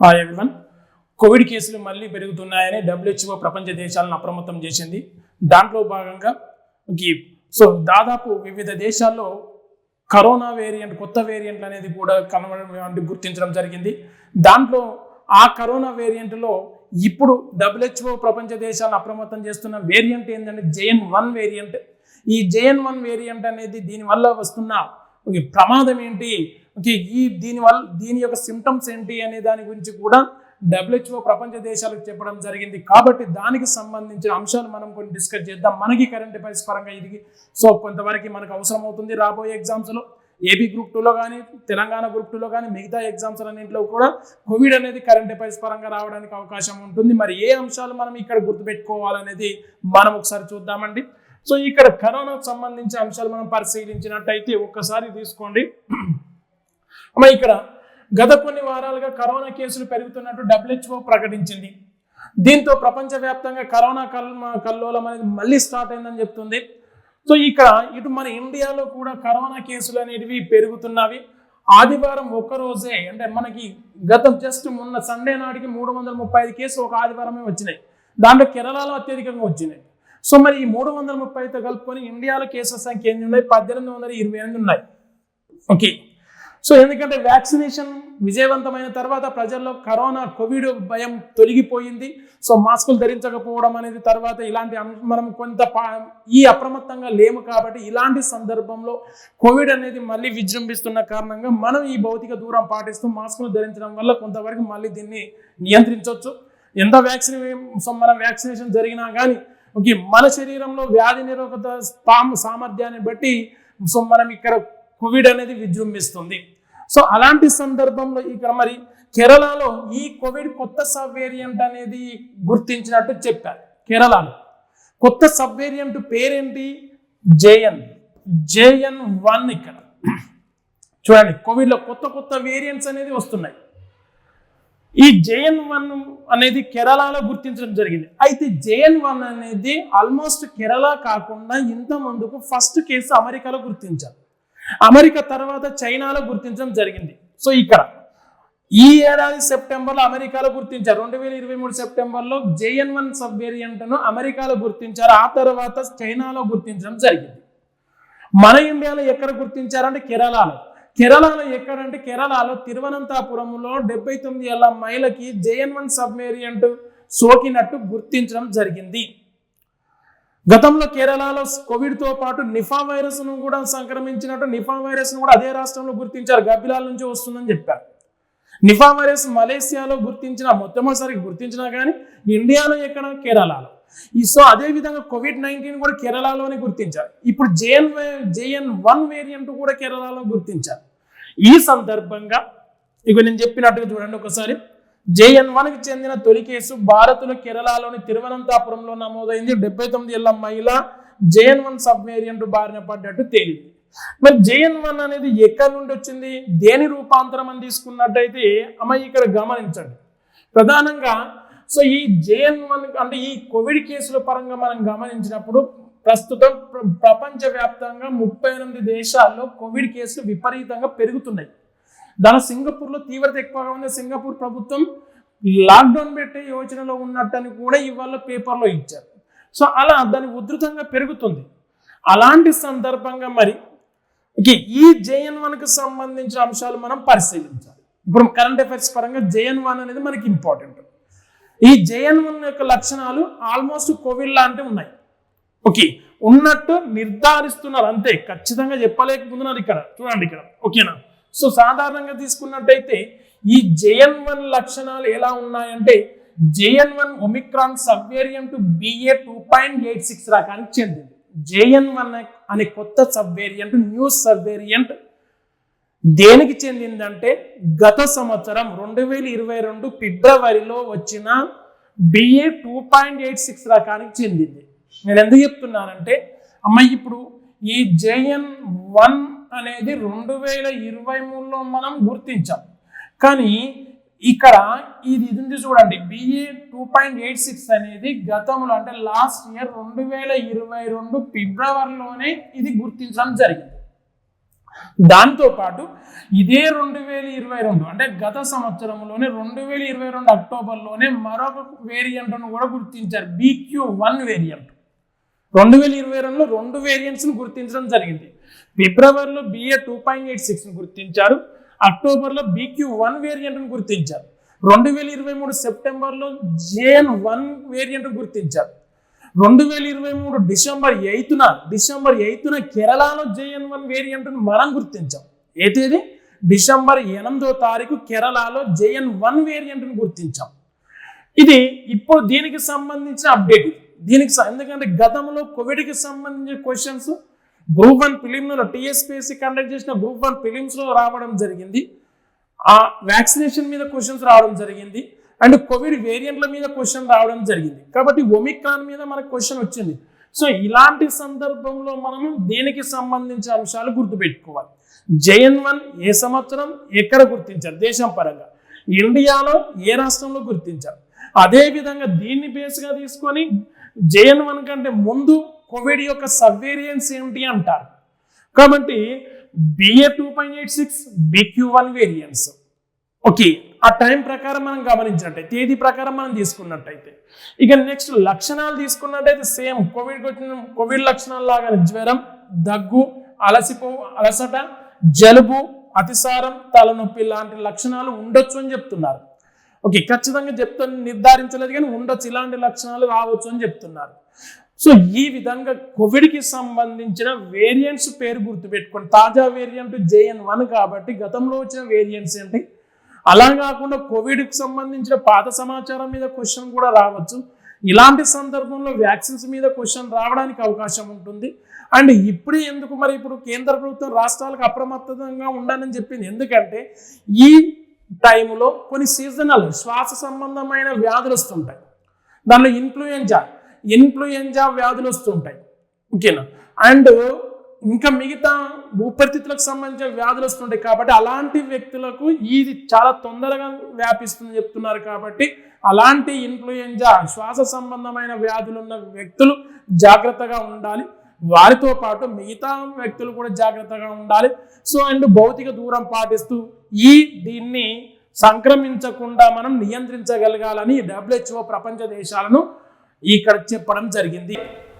Hi everyone Covid కేసులు మళ్ళీ పెరుగుతున్నాయని డబ్ల్యూహెచ్ఓ ప్రపంచ దేశాలను అప్రమత్తం చేసింది. దాంట్లో భాగంగా సో దాదాపు వివిధ దేశాల్లో కరోనా వేరియంట్ కొత్త వేరియంట్లు అనేది కూడా కనబడడం గుర్తించడం జరిగింది. దాంట్లో ఆ కరోనా వేరియంట్లో ఇప్పుడు డబ్ల్యూహెచ్ఓ ప్రపంచ దేశాలను అప్రమత్తం చేస్తున్న వేరియంట్ ఏంటంటే జేఎన్ వన్ వేరియంట్. ఈ జేఎన్ వన్ వేరియంట్ అనేది దీనివల్ల వస్తున్న ప్రమాదం ఏంటి? ఓకే ఈ దీనివల్ల దీని యొక్క సిమ్టమ్స్ ఏంటి అనే దాని గురించి కూడా డబ్ల్యూహెచ్ఓ ప్రపంచ దేశాలకు చెప్పడం జరిగింది. కాబట్టి దానికి సంబంధించిన అంశాలు మనం కొన్ని డిస్కస్ చేద్దాం. మనకి కరెంట్ అఫైర్స్ పరంగా ఇది. సో కొంతవరకు మనకు అవసరం అవుతుంది రాబోయే ఎగ్జామ్స్లో ఏపీ గ్రూప్ టూలో కానీ తెలంగాణ గ్రూప్ టూలో కానీ మిగతా ఎగ్జామ్స్ అన్నింటిలో కూడా కోవిడ్ అనేది కరెంట్ అఫైర్స్ పరంగా రావడానికి అవకాశం ఉంటుంది. మరి ఏ అంశాలు మనం ఇక్కడ గుర్తుపెట్టుకోవాలనేది మనం ఒకసారి చూద్దామండి. సో ఇక్కడ కరోనాకు సంబంధించిన అంశాలు మనం పరిశీలించినట్టయితే ఒక్కసారి తీసుకోండి. అమ్మ ఇక్కడ గత కొన్ని వారాలుగా కరోనా కేసులు పెరుగుతున్నట్టు డబ్ల్యూహెచ్ఓ ప్రకటించింది. దీంతో ప్రపంచవ్యాప్తంగా కరోనా కల్ కల్లోలం అనేది మళ్ళీ స్టార్ట్ అయిందని చెప్తుంది. సో ఇక్కడ ఇటు మన ఇండియాలో కూడా కరోనా కేసులు అనేటివి పెరుగుతున్నవి. ఆదివారం ఒక్క రోజే అంటే మనకి గత జస్ట్ మొన్న సండే నాటికి మూడు వందల ముప్పై ఐదు కేసులు ఒక ఆదివారమే వచ్చినాయి. దాంట్లో కేరళలో అత్యధికంగా వచ్చినాయి. సో మరి ఈ మూడు వందల ముప్పైతో కలుపుకొని ఇండియాలో కేసుల సంఖ్య ఎన్ని ఉన్నాయి? పద్దెనిమిది వందల ఇరవై ఎనిమిది ఉన్నాయి. ఓకే. సో ఎందుకంటే వ్యాక్సినేషన్ విజయవంతమైన తర్వాత ప్రజల్లో కరోనా కోవిడ్ భయం తొలగిపోయింది. సో మాస్కులు ధరించకపోవడం అనేది తర్వాత ఇలాంటి మనం కొంత పా- ఈ అప్రమత్తంగా లేము కాబట్టి ఇలాంటి సందర్భంలో కోవిడ్ అనేది మళ్ళీ విజృంభిస్తున్న కారణంగా మనం ఈ భౌతిక దూరం పాటిస్తూ మాస్కులు ధరించడం వల్ల కొంతవరకు మళ్ళీ దీన్ని నియంత్రించవచ్చు. ఎంత వ్యాక్సిన్ సో మనం వ్యాక్సినేషన్ జరిగినా కానీ ఓకే మన శరీరంలో వ్యాధి నిరోధక సామర్థ్యాన్ని బట్టి సో మనం ఇక్కడ కోవిడ్ అనేది విజృంభిస్తుంది. సో అలాంటి సందర్భంలో ఇక్కడ మరి కేరళలో ఈ కోవిడ్ కొత్త సబ్ వేరియంట్ అనేది గుర్తించినట్టు చెప్పారు కేరళలో. కొత్త సబ్ వేరియంట్ పేరేంటి? జేఎన్. జేఎన్ వన్ ఇక్కడ. చూడండి కోవిడ్లో కొత్త కొత్త వేరియంట్స్ అనేది వస్తున్నాయి. ఈ జేఎన్ వన్ అనేది కేరళలో గుర్తించడం జరిగింది. అయితే జేఎన్ వన్ అనేది ఆల్మోస్ట్ కేరళ కాకుండా ఇంత ముందుకు ఫస్ట్ కేసు అమెరికాలో గుర్తించారు. అమెరికా తర్వాత చైనాలో గుర్తించడం జరిగింది. సో ఇక్కడ ఈ ఏడాది సెప్టెంబర్లో అమెరికాలో గుర్తించారు. రెండు వేల ఇరవై మూడు సెప్టెంబర్లో జేఎన్ వన్ సబ్ వేరియంట్ను అమెరికాలో గుర్తించారు. ఆ తర్వాత చైనాలో గుర్తించడం జరిగింది. మన ఇండియాలో ఎక్కడ గుర్తించారంటే కేరళలో. కేరళలో ఎక్కడంటే కేరళలో తిరువనంతపురంలో డెబ్బై తొమ్మిది ఏళ్ళ మైలకి జేఎన్ వన్ సబ్ వేరియంట్ సోకినట్టు గుర్తించడం జరిగింది. గతంలో కేరళలో కోవిడ్తో పాటు నిఫా వైరస్ను కూడా సంక్రమించినట్టు నిఫా వైరస్ను కూడా అదే రాష్ట్రంలో గుర్తించారు. గబ్బిలాల నుంచి వస్తుందని చెప్పారు. నిఫా వైరస్ మలేసియాలో గుర్తించిన మొట్టమొదటిసారి గుర్తించినా కానీ ఇండియాలో ఎక్కడ? కేరళలో. ఈ సో అదే విధంగా కోవిడ్ నైన్టీన్ కూడా కేరళలోనే గుర్తించారు. ఇప్పుడు జేఎన్ జేఎన్ వన్ వేరియంట్ కూడా కేరళలో గుర్తించారు. ఈ సందర్భంగా ఇక నేను చెప్పినట్టుగా చూడండి ఒకసారి. జేఎన్ వన్కి చెందిన తొలి కేసు భారత్లో కేరళలోని తిరువనంతపురంలో నమోదైంది. డెబ్బై తొమ్మిది ఏళ్ళ మహిళ జేఎన్ వన్ సబ్ వేరియంట్ బారిన పడ్డట్టు తేలింది. మరి జేఎన్ వన్ అనేది ఎక్కడి నుండి వచ్చింది? దేని రూపాంతరం అని తీసుకున్నట్టయితే అమ్మ ఇక్కడ గమనించండి. ప్రధానంగా సో ఈ జేఎన్ వన్ అంటే ఈ కోవిడ్ కేసుల పరంగా మనం గమనించినప్పుడు ప్రస్తుతం ప్ర- ప్రపంచవ్యాప్తంగా ముప్పై ఎనిమిది దేశాల్లో కోవిడ్ కేసులు విపరీతంగా పెరుగుతున్నాయి. దాని సింగపూర్లో తీవ్రత ఎక్కువగా ఉంది. సింగపూర్ ప్రభుత్వం లాక్డౌన్ పెట్టే యోచనలో ఉన్నట్టని కూడా ఇవాళ పేపర్లో ఇచ్చారు. సో అలా దాని ఉధృతంగా పెరుగుతుంది. అలాంటి సందర్భంగా మరి ఓకే ఈ జేఎన్ వన్కి సంబంధించిన అంశాలు మనం పరిశీలించాలి. ఇప్పుడు కరెంట్ అఫైర్స్ పరంగా జేఎన్ వన్ అనేది మనకి ఇంపార్టెంట్ ఈ జేఎన్ వన్ యొక్క లక్షణాలు ఆల్మోస్ట్ కోవిడ్ లాంటివి ఉన్నాయి. ఓకే ఉన్నట్టు నిర్ధారిస్తున్నారు. అంతే ఖచ్చితంగా చెప్పలేకపోతున్నారు ఇక్కడ. చూడండి ఇక్కడ. ఓకేనా? సో సాధారణంగా తీసుకున్నట్టయితే ఈ జేఎన్ వన్ లక్షణాలు ఎలా ఉన్నాయంటే JN one omicron subvariant BA two point eight six రకానికి చెందింది. జేఎన్ వన్ అనే కొత్త సబ్వేరియంట్ న్యూ సబ్వేరియంట్ దేనికి చెందిందంటే గత సంవత్సరం రెండు వేల ఇరవై రెండు ఫిబ్రవరిలో వచ్చిన BA two point eight six రకానికి చెందింది. నేను ఎందుకు చెప్తున్నానంటే అమ్మాయి ఇప్పుడు ఈ జేఎన్ వన్ అనేది రెండు వేల ఇరవై మూడులో మనం గుర్తించాం. కానీ ఇక్కడ ఇది ఇది చూడండి. BA two point eight six అనేది గతంలో అంటే లాస్ట్ ఇయర్ రెండు వేల ఇరవై రెండు ఫిబ్రవరిలోనే ఇది గుర్తించడం జరిగింది. దాంతోపాటు ఇదే రెండు వేల ఇరవై రెండు అంటే గత సంవత్సరంలోనే రెండు వేల ఇరవై రెండు అక్టోబర్లోనే మరొక వేరియంట్ను కూడా గుర్తించారు. బీక్యూ వన్ వేరియంట్ రెండు వేల ఇరవై రెండులో రెండు వేరియంట్స్ను గుర్తించడం జరిగింది. ఫిబ్రవరిలో బిఏ టూ పాయింట్ ఎయిట్ సిక్స్ని గుర్తించారు. అక్టోబర్లో బీక్యూ వన్ వేరియంట్ను గుర్తించారు. రెండు వేల ఇరవై మూడు సెప్టెంబర్లో జేఎన్ వన్ వేరియంట్ గుర్తించారు. రెండు వేల ఇరవై మూడు డిసెంబర్ ఎయిత్న డిసెంబర్ ఎయిత్న కేరళలో జేఎన్ వన్ వేరియంట్ను మనం గుర్తించాం. ఏ తేదీ? డిసెంబర్ ఎనిమిదో తారీఖు కేరళలో జేఎన్ వన్ వేరియంట్ను గుర్తించాం. ఇది ఇప్పుడు దీనికి సంబంధించిన అప్డేట్ దీనికి ఎందుకంటే గతంలో కోవిడ్కి సంబంధించిన క్వశ్చన్స్ గ్రూప్ వన్ ఫిలింలో టీఎస్పీఎస్సీ కండక్ట్ చేసిన గ్రూప్ వన్ ఫిలిమ్స్లో రావడం జరిగింది. ఆ వ్యాక్సినేషన్ మీద క్వశ్చన్స్ రావడం జరిగింది. అండ్ కోవిడ్ వేరియంట్ల మీద క్వశ్చన్ రావడం జరిగింది. కాబట్టి ఒమిక్రాన్ మీద మనకు క్వశ్చన్ వచ్చింది. సో ఇలాంటి సందర్భంలో మనము దేనికి సంబంధించిన అంశాలు గుర్తుపెట్టుకోవాలి. జేఎన్ వన్ ఏ సంవత్సరం ఎక్కడ గుర్తించారు? దేశం పరంగా. ఇండియాలో ఏ రాష్ట్రంలో గుర్తించారు? అదే విధంగా దీన్ని బేస్గా తీసుకొని జేఎన్ వన్ కంటే ముందు కోవిడ్ యొక్క సబ్వేరియన్స్ ఏమిటి అంటారు? కాబట్టి BA two point eight six BQ one variants okay ఆ టైం ప్రకారం మనం గమనించినట్టయితే తేదీ ప్రకారం మనం తీసుకున్నట్టయితే ఇక నెక్స్ట్ లక్షణాలు తీసుకున్నట్టయితే సేమ్ కోవిడ్ వచ్చిన కోవిడ్ లక్షణాలు లాగానే జ్వరం దగ్గు అలసిపో అలసట జలుబు అతిసారం తలనొప్పి లాంటి లక్షణాలు ఉండొచ్చు అని చెప్తున్నారు. ఓకే ఖచ్చితంగా చెప్తాను నిర్ధారించలేదు కానీ ఉండొచ్చు ఇలాంటి లక్షణాలు రావచ్చు అని చెప్తున్నారు. సో ఈ విధంగా కోవిడ్కి సంబంధించిన వేరియంట్స్ పేరు గుర్తుపెట్టుకోండి. తాజా వేరియంట్ జేఎన్ వన్ కాబట్టి గతంలో వచ్చిన వేరియంట్స్ ఏంటి? అలా కాకుండా కోవిడ్కి సంబంధించిన పాత సమాచారం మీద క్వశ్చన్ కూడా రావచ్చు. ఇలాంటి సందర్భంలో వ్యాక్సిన్స్ మీద క్వశ్చన్ రావడానికి అవకాశం ఉంటుంది. అండ్ ఇప్పుడే ఎందుకు మరి ఇప్పుడు కేంద్ర ప్రభుత్వం రాష్ట్రాలకు అప్రమత్తంగా ఉండాలని చెప్పింది? ఎందుకంటే ఈ టైంలో కొన్ని సీజనల్ శ్వాస సంబంధమైన వ్యాధులు వస్తుంటాయి. దానిలో ఇన్ఫ్లుయెంజా ఇన్ఫ్లుయెంజా వ్యాధులు వస్తుంటాయి. ఓకేనా? అండ్ ఇంకా మిగతా ఊపిరితిత్తులకు సంబంధించిన వ్యాధులు వస్తుంటాయి కాబట్టి అలాంటి వ్యక్తులకు ఇది చాలా తొందరగా వ్యాపిస్తుంది చెప్తున్నారు కాబట్టి అలాంటి ఇన్ఫ్లుయెంజా శ్వాస సంబంధమైన వ్యాధులు ఉన్న వ్యక్తులు జాగ్రత్తగా ఉండాలి. వారితో పాటు మిగతా వ్యక్తులు కూడా జాగ్రత్తగా ఉండాలి. సో అండ్ భౌతిక దూరం పాటిస్తూ ఈ దీన్ని సంక్రమించకుండా మనం నియంత్రించగలగాలని డబ్ల్యూహెచ్ఓ ప్రపంచ దేశాలను ఇక్కడ చెప్పడం జరిగింది.